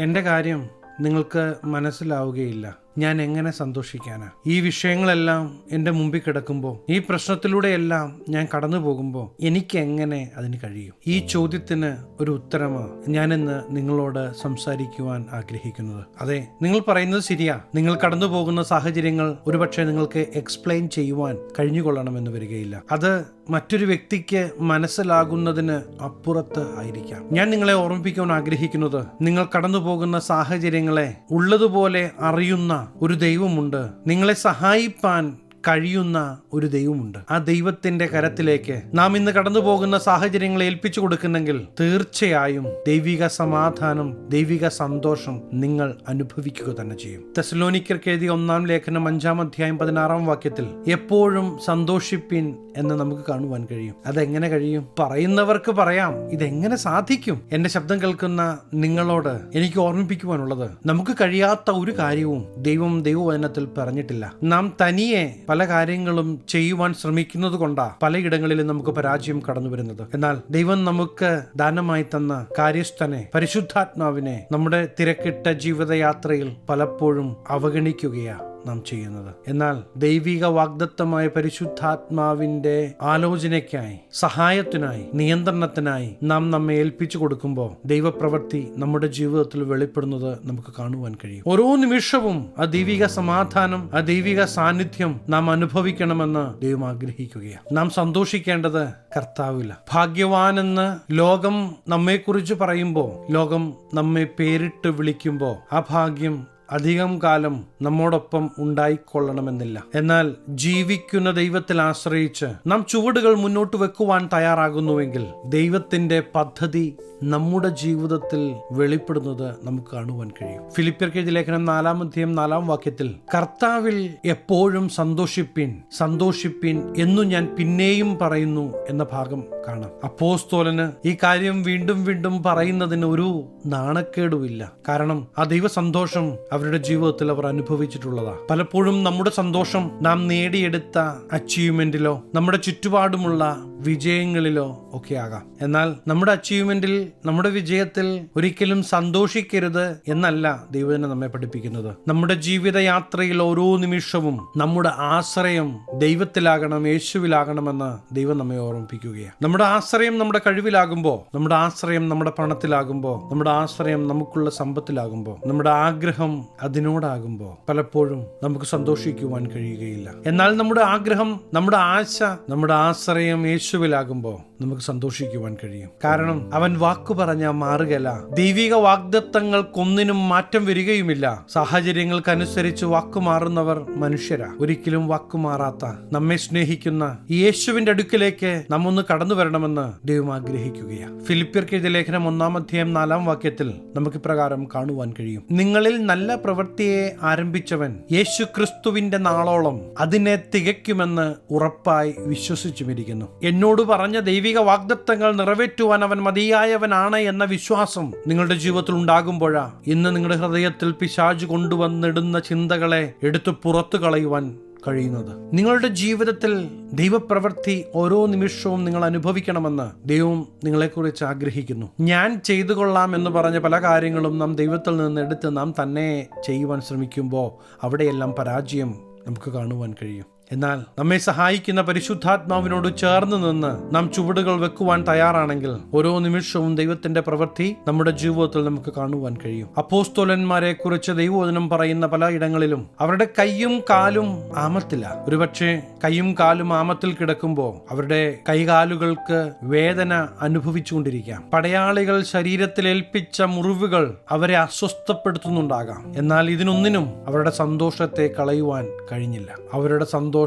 എന്റെ കാര്യം നിങ്ങൾക്ക് മനസ്സിലാവുകയില്ല. ഞാൻ എങ്ങനെ സന്തോഷിക്കാനാ? ഈ വിഷയങ്ങളെല്ലാം എന്റെ മുമ്പിൽ കിടക്കുമ്പോൾ ഈ പ്രശ്നത്തിലൂടെയെല്ലാം ഞാൻ കടന്നു പോകുമ്പോൾ എനിക്ക് എങ്ങനെ അതിന് കഴിയും? ഈ ചോദ്യത്തിന് ഒരു ഉത്തരമാണ് ഞാനിന്ന് നിങ്ങളോട് സംസാരിക്കുവാൻ ആഗ്രഹിക്കുന്നത്. അതെ നിങ്ങൾ പറയുന്നത് ശരിയാ. നിങ്ങൾ കടന്നു പോകുന്ന സാഹചര്യങ്ങൾ ഒരുപക്ഷെ നിങ്ങൾക്ക് എക്സ്പ്ലെയിൻ ചെയ്യുവാൻ കഴിഞ്ഞുകൊള്ളണമെന്ന് വരികയില്ല. അത് മറ്റൊരു വ്യക്തിക്ക് മനസ്സിലാകുന്നതിന് അപ്പുറത്ത് ആയിരിക്കാം. ഞാൻ നിങ്ങളെ ഓർമ്മിപ്പിക്കാൻ ആഗ്രഹിക്കുന്നത് നിങ്ങൾ കടന്നു പോകുന്ന സാഹചര്യങ്ങളെ ഉള്ളതുപോലെ അറിയുന്ന ഒരു ദൈവമുണ്ട്. നിങ്ങളെ സഹായിപ്പാൻ കഴിയുന്ന ഒരു ദൈവമുണ്ട്. ആ ദൈവത്തിന്റെ കരത്തിലേക്ക് നാം ഇന്ന് കടന്നു പോകുന്ന സാഹചര്യങ്ങളെ ഏൽപ്പിച്ചു കൊടുക്കുന്നെങ്കിൽ തീർച്ചയായും ദൈവിക സമാധാനം ദൈവിക സന്തോഷം നിങ്ങൾ അനുഭവിക്കുക തന്നെ ചെയ്യും. തെസലോനിക്കർക്ക് എഴുതിയ ഒന്നാം ലേഖനം അഞ്ചാം അധ്യായം പതിനാറാം വാക്യത്തിൽ എപ്പോഴും സന്തോഷിപ്പിൻ എന്ന് നമുക്ക് കാണുവാൻ കഴിയും. അതെങ്ങനെ കഴിയും? പറയുന്നവർക്ക് പറയാം ഇതെങ്ങനെ സാധിക്കും? എന്റെ ശബ്ദം കേൾക്കുന്ന നിങ്ങളോട് എനിക്ക് ഓർമ്മിപ്പിക്കുവാനുള്ളത് നമുക്ക് കഴിയാത്ത ഒരു കാര്യവും ദൈവം ദൈവവചനത്തിൽ പറഞ്ഞിട്ടില്ല. നാം തനിയെ പല കാര്യങ്ങളും ചെയ്യുവാൻ ശ്രമിക്കുന്നത് കൊണ്ടാ പലയിടങ്ങളിലും നമുക്ക് പരാജയം കടന്നു വരുന്നത്. എന്നാൽ ദൈവം നമുക്ക് ദാനമായി തന്ന കാര്യസ്ഥനെ പരിശുദ്ധാത്മാവിനെ നമ്മുടെ തിരക്കിട്ട ജീവിതയാത്രയിൽ പലപ്പോഴും അവഗണിക്കുകയാ. നാം ചെയ്യുന്നത്. എന്നാൽ ദൈവിക വാഗ്ദത്തമായ പരിശുദ്ധാത്മാവിന്റെ ആലോചനയ്ക്കായി സഹായത്തിനായി നിയന്ത്രണത്തിനായി നാം നമ്മെ ഏൽപ്പിച്ചു കൊടുക്കുമ്പോൾ ദൈവപ്രവൃത്തി നമ്മുടെ ജീവിതത്തിൽ വെളിപ്പെടുന്നത് നമുക്ക് കാണുവാൻ കഴിയും. ഓരോ നിമിഷവും ആ ദൈവിക സമാധാനം ആ ദൈവിക സാന്നിധ്യം നാം അനുഭവിക്കണമെന്ന് ദൈവം ആഗ്രഹിക്കുകയാണ്. നാം സന്തോഷിക്കേണ്ടത് കർത്താവില്ല ഭാഗ്യവാനെന്ന് ലോകം നമ്മെക്കുറിച്ച് പറയുമ്പോൾ ലോകം നമ്മെ പേരിട്ട് വിളിക്കുമ്പോൾ ആ ഭാഗ്യം അധികം കാലം നമ്മോടൊപ്പം ഉണ്ടായിക്കൊള്ളണമെന്നില്ല. എന്നാൽ ജീവിക്കുന്ന ദൈവത്തിൽ ആശ്രയിച്ച് നാം ചുവടുകൾ മുന്നോട്ട് വെക്കുവാൻ തയ്യാറാകുന്നുവെങ്കിൽ ദൈവത്തിന്റെ പദ്ധതി നമ്മുടെ ജീവിതത്തിൽ വെളിപ്പെടുന്നത് നമുക്ക് കാണുവാൻ കഴിയും. ഫിലിപ്പിയർക്കെഴുതി ലേഖനം നാലാം അധ്യയം നാലാം വാക്യത്തിൽ കർത്താവിൽ എപ്പോഴും സന്തോഷിപ്പിൻ സന്തോഷിപ്പിൻ എന്നു ഞാൻ പിന്നെയും പറയുന്നു എന്ന ഭാഗം കാണാം. അപ്പോസ്തോലന് ഈ കാര്യം വീണ്ടും വീണ്ടും പറയുന്നതിന് ഒരു നാണക്കേടുമില്ല. കാരണം ആ ദൈവ സന്തോഷം അവരുടെ ജീവിതത്തിൽ അവർ അനുഭവിച്ചിട്ടുള്ളതാ. പലപ്പോഴും നമ്മുടെ സന്തോഷം നാം നേടിയെടുത്ത അച്ചീവ്മെന്റിലോ നമ്മുടെ ചുറ്റുപാടുമുള്ള വിജയങ്ങളിലോ ഒക്കെ ആകാം. എന്നാൽ നമ്മുടെ അച്ചീവ്മെന്റിൽ നമ്മുടെ വിജയത്തിൽ ഒരിക്കലും സന്തോഷിക്കരുത് എന്നല്ല ദൈവജന നമ്മെ പഠിപ്പിക്കുന്നത്. നമ്മുടെ ജീവിതയാത്രയിൽ ഓരോ നിമിഷവും നമ്മുടെ ആശ്രയം ദൈവത്തിലാകണം യേശുവിലാകണമെന്ന് ദൈവം നമ്മെ ഓർമ്മിപ്പിക്കുകയാണ്. നമ്മുടെ ആശ്രയം നമ്മുടെ കഴിവിലാകുമ്പോൾ നമ്മുടെ ആശ്രയം നമ്മുടെ പണത്തിലാകുമ്പോൾ നമ്മുടെ ആശ്രയം നമുക്കുള്ള സമ്പത്തിലാകുമ്പോൾ നമ്മുടെ ആഗ്രഹം അതിനോടാകുമ്പോൾ പലപ്പോഴും നമുക്ക് സന്തോഷിക്കുവാൻ കഴിയുകയില്ല. എന്നാൽ നമ്മുടെ ആഗ്രഹം നമ്മുടെ ആശ നമ്മുടെ ആശ്രയം യേശുവിലാകുമ്പോൾ നമുക്ക് സന്തോഷിക്കുവാൻ കഴിയും. കാരണം അവൻ വാക്കു പറഞ്ഞ മാറുകയല്ല. ദൈവിക വാഗ്ദത്തങ്ങൾക്കൊന്നിനും മാറ്റം വരികയുമില്ല. സാഹചര്യങ്ങൾക്കനുസരിച്ച് വാക്കു മാറുന്നവർ മനുഷ്യരാ. ഒരിക്കലും വാക്കു മാറാത്ത നമ്മെ സ്നേഹിക്കുന്ന യേശുവിന്റെ അടുക്കിലേക്ക് നമ്മൊന്ന് കടന്നു വരണമെന്ന് ദൈവം ആഗ്രഹിക്കുകയാണ് ഫിലിപ്പിയർക്ക് എഴുതിയ ലേഖനം ഒന്നാം അധ്യായം നാലാം വാക്യത്തിൽ നമുക്ക് ഇപ്രകാരം കാണുവാൻ കഴിയും. നിങ്ങളിൽ നല്ല പ്രവൃത്തിയെ ആരംഭിച്ചവൻ യേശു ക്രിസ്തുവിന്റെ നാളോളം അതിനെ തികയ്ക്കുമെന്ന് ഉറപ്പായി വിശ്വസിച്ചുമിരിക്കുന്നു. എന്നോട് പറഞ്ഞ ദൈവിക വാഗ്ദത്തങ്ങൾ നിറവേറ്റുവാൻ അവൻ മതിയായവനാണ് എന്ന വിശ്വാസം നിങ്ങളുടെ ജീവിതത്തിൽ ഉണ്ടാകുമ്പോഴാ ഇന്ന് നിങ്ങളുടെ ഹൃദയത്തിൽ പിശാജ് കൊണ്ടുവന്നിടുന്ന ചിന്തകളെ എടുത്തു പുറത്തു കളയുവാൻ കഴിയുന്നത്. നിങ്ങളുടെ ജീവിതത്തിൽ ദൈവപ്രവൃത്തി ഓരോ നിമിഷവും നിങ്ങൾ അനുഭവിക്കണമെന്ന് ദൈവം നിങ്ങളെക്കുറിച്ച് ആഗ്രഹിക്കുന്നു. ഞാൻ ചെയ്തു കൊള്ളാം എന്ന് പറഞ്ഞ പല കാര്യങ്ങളും നാം ദൈവത്തിൽ നിന്ന് എടുത്ത് നാം തന്നെ ചെയ്യുവാൻ ശ്രമിക്കുമ്പോൾ അവിടെയെല്ലാം പരാജയം നമുക്ക് കാണുവാൻ കഴിയും. എന്നാൽ നമ്മെ സഹായിക്കുന്ന പരിശുദ്ധാത്മാവിനോട് ചേർന്ന് നിന്ന് നാം ചുവടുകൾ വെക്കുവാൻ തയ്യാറാണെങ്കിൽ ഓരോ നിമിഷവും ദൈവത്തിന്റെ പ്രവൃത്തി നമ്മുടെ ജീവിതത്തിൽ നമുക്ക് കാണുവാൻ കഴിയും. അപ്പോസ്തോലന്മാരെ കുറിച്ച് ദൈവവചനം പറയുന്ന പല ഇടങ്ങളിലും അവരുടെ കൈയും കാലും ആമത്തില്ല. ഒരുപക്ഷെ കൈയും കാലും ആമത്തിൽ കിടക്കുമ്പോൾ അവരുടെ കൈകാലുകൾക്ക് വേദന അനുഭവിച്ചുകൊണ്ടിരിക്കാം. പടയാളികൾ ശരീരത്തിൽ ഏൽപ്പിച്ച മുറിവുകൾ അവരെ അസ്വസ്ഥപ്പെടുത്തുന്നുണ്ടാകാം. എന്നാൽ ഇതിനൊന്നിനും അവരുടെ സന്തോഷത്തെ കളയുവാൻ കഴിഞ്ഞില്ല. അവരുടെ സന്തോഷം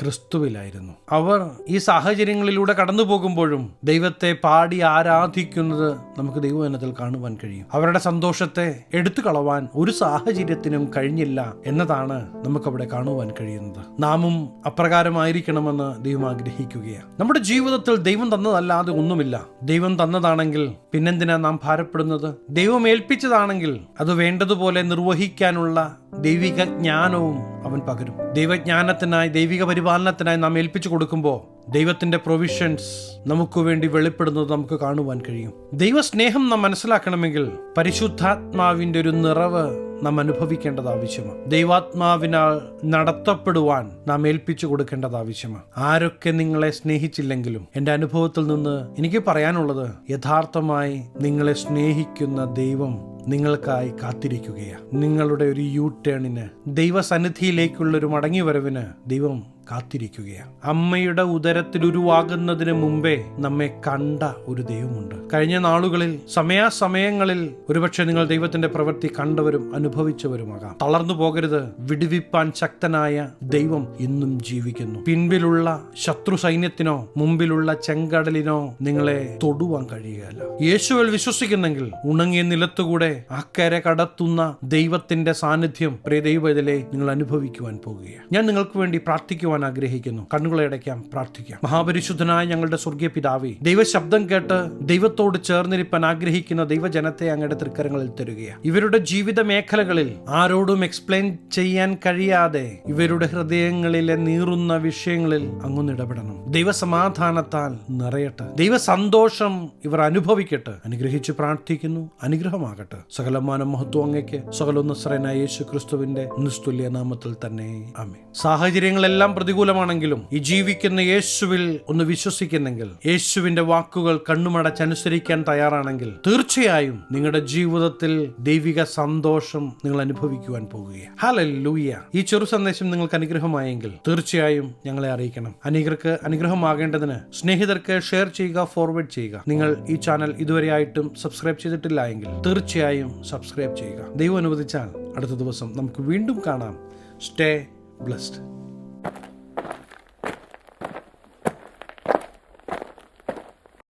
ക്രിസ്തുവിലായിരുന്നു. അവർ ഈ സാഹചര്യങ്ങളിലൂടെ കടന്നു പോകുമ്പോഴും ദൈവത്തെ പാടി ആരാധിക്കുന്നത് നമുക്ക് ദൈവവചനത്തിൽ കാണുവാൻ കഴിയും. അവരുടെ സന്തോഷത്തെ എടുത്തു കളവാൻ ഒരു സാഹചര്യത്തിനും കഴിഞ്ഞില്ല എന്നതാണ് നമുക്കവിടെ കാണുവാൻ കഴിയുന്നത്. നാമും അപ്രകാരമായിരിക്കണമെന്ന് ദൈവം ആഗ്രഹിക്കുകയാണ്. നമ്മുടെ ജീവിതത്തിൽ ദൈവം തന്നതല്ലാതെ ഒന്നുമില്ല. ദൈവം തന്നതാണെങ്കിൽ പിന്നെന്തിനാ നാം ഭാരപ്പെടുന്നത്? ദൈവം ഏൽപ്പിച്ചതാണെങ്കിൽ അത് വേണ്ടതുപോലെ നിർവഹിക്കാനുള്ള ദൈവിക ജ്ഞാനവും അവൻ പകരും. ദൈവജ്ഞാനത്തിനായി ദൈവിക പരിപാലനത്തിനായി നാം ഏൽപ്പിച്ചു കൊടുക്കുമ്പോൾ ദൈവത്തിന്റെ പ്രൊവിഷൻസ് നമുക്ക് വേണ്ടി വെളിപ്പെടുന്നത് നമുക്ക് കാണുവാൻ കഴിയും. ദൈവസ്നേഹം നാം മനസ്സിലാക്കണമെങ്കിൽ പരിശുദ്ധാത്മാവിന്റെ ഒരു നിറവ് നാം അനുഭവിക്കേണ്ടത് ആവശ്യമാണ്. ദൈവാത്മാവിനാൽ നടത്തപ്പെടുവാൻ നാം ഏൽപ്പിച്ചു കൊടുക്കേണ്ടത് ആവശ്യമാണ്. ആരൊക്കെ നിങ്ങളെ സ്നേഹിച്ചില്ലെങ്കിലും എന്റെ അനുഭവത്തിൽ നിന്ന് എനിക്ക് പറയാനുള്ളത് യഥാർത്ഥമായി നിങ്ങളെ സ്നേഹിക്കുന്ന ദൈവം നിങ്ങൾക്കായി കാത്തിരിക്കുകയാണ്. നിങ്ങളുടെ ഒരു യു ടേണിന് ദൈവസന്നിധിയിലേക്കുള്ള ഒരു മടങ്ങിവരവിന് ദൈവം കാത്തിരിക്കുകയാണ്. അമ്മയുടെ ഉദരത്തിൽ ഉരുവാകുന്നതിന് മുമ്പേ നമ്മെ കണ്ട ഒരു ദൈവമുണ്ട്. കഴിഞ്ഞ നാളുകളിൽ സമയാസമയങ്ങളിൽ ഒരുപക്ഷെ നിങ്ങൾ ദൈവത്തിന്റെ പ്രവൃത്തി കണ്ടവരും അനുഭവിച്ചവരുമാകാം. തളർന്നു പോകരുത് വിടുവിപ്പാൻ ശക്തനായ ദൈവം ഇന്നും ജീവിക്കുന്നു. പിൻപിലുള്ള ശത്രു സൈന്യത്തിനോ മുമ്പിലുള്ള ചെങ്കടലിനോ നിങ്ങളെ തൊടുവാൻ കഴിയുകയല്ല. യേശുവിൽ വിശ്വസിക്കുന്നെങ്കിൽ ഉണങ്ങിയ നിലത്തുകൂടെ അക്കരെ കടത്തുന്ന ദൈവത്തിന്റെ സാന്നിധ്യം പ്രിയ ദൈവത്തിലെ നിങ്ങൾ അനുഭവിക്കുവാൻ പോകുകയാണ്. ഞാൻ നിങ്ങൾക്ക് വേണ്ടി പ്രാർത്ഥിക്കുവാൻ ആഗ്രഹിക്കുന്നു. കണ്ണുകളെ അടയ്ക്കാം പ്രാർത്ഥിക്കാം. മഹാപരിശുദ്ധനായ ഞങ്ങളുടെ സ്വർഗീയ പിതാവേ ദൈവശബ്ദം കേട്ട് ദൈവത്തോട് ചേർന്നിരിപ്പാൻ ആഗ്രഹിക്കുന്ന ദൈവജനത്തെ അങ്ങയുടെ തൃക്കരങ്ങളിൽ തരുകയാണ് ഇവരുടെ ജീവിത മേഖലകളിൽ ആരോടും എക്സ്പ്ലെയിൻ ചെയ്യാൻ കഴിയാതെ ഇവരുടെ ഹൃദയങ്ങളിലെ നീറുന്ന വിഷയങ്ങളിൽ അങ്ങൊന്ന് ഇടപെടണം ദൈവസമാധാനത്താൽ നിറയട്ടെ. ദൈവ സന്തോഷം ഇവർ അനുഭവിക്കട്ടെ. അനുഗ്രഹിച്ച് പ്രാർത്ഥിക്കുന്നു. അനുഗ്രഹമാകട്ടെ. സകലമാനം മഹത്വം അങ്ങയ്ക്ക് സകലൊന്നസ്രനായ യേശു ക്രിസ്തുവിന്റെ നിസ്തുല്യ നാമത്തിൽ തന്നെ. അമേ സാഹചര്യങ്ങളെല്ലാം പ്രതികൂലമാണെങ്കിലും ഈ ജീവിക്കുന്ന യേശുവിൽ ഒന്ന് വിശ്വസിക്കുന്നെങ്കിൽ യേശുവിന്റെ വാക്കുകൾ കണ്ണുമടച്ചനുസരിക്കാൻ തയ്യാറാണെങ്കിൽ തീർച്ചയായും നിങ്ങളുടെ ജീവിതത്തിൽ ദൈവിക സന്തോഷം നിങ്ങൾ അനുഭവിക്കുവാൻ പോകുകയാണ്. ഹലൂയ ഈ ചെറു സന്ദേശം നിങ്ങൾക്ക് അനുഗ്രഹമായെങ്കിൽ തീർച്ചയായും ഞങ്ങളെ അറിയിക്കണം. അനേകർക്ക് അനുഗ്രഹമാകേണ്ടതിന് സ്നേഹിതർക്ക് ഷെയർ ചെയ്യുക ഫോർവേഡ് ചെയ്യുക. നിങ്ങൾ ഈ ചാനൽ ഇതുവരെ ആയിട്ടും സബ്സ്ക്രൈബ് ചെയ്തിട്ടില്ല എങ്കിൽ തീർച്ചയായും സബ്സ്ക്രൈബ് ചെയ്യുക. ദൈവം അനുവദിച്ചാൽ അടുത്ത ദിവസം നമുക്ക് വീണ്ടും കാണാം. Stay blessed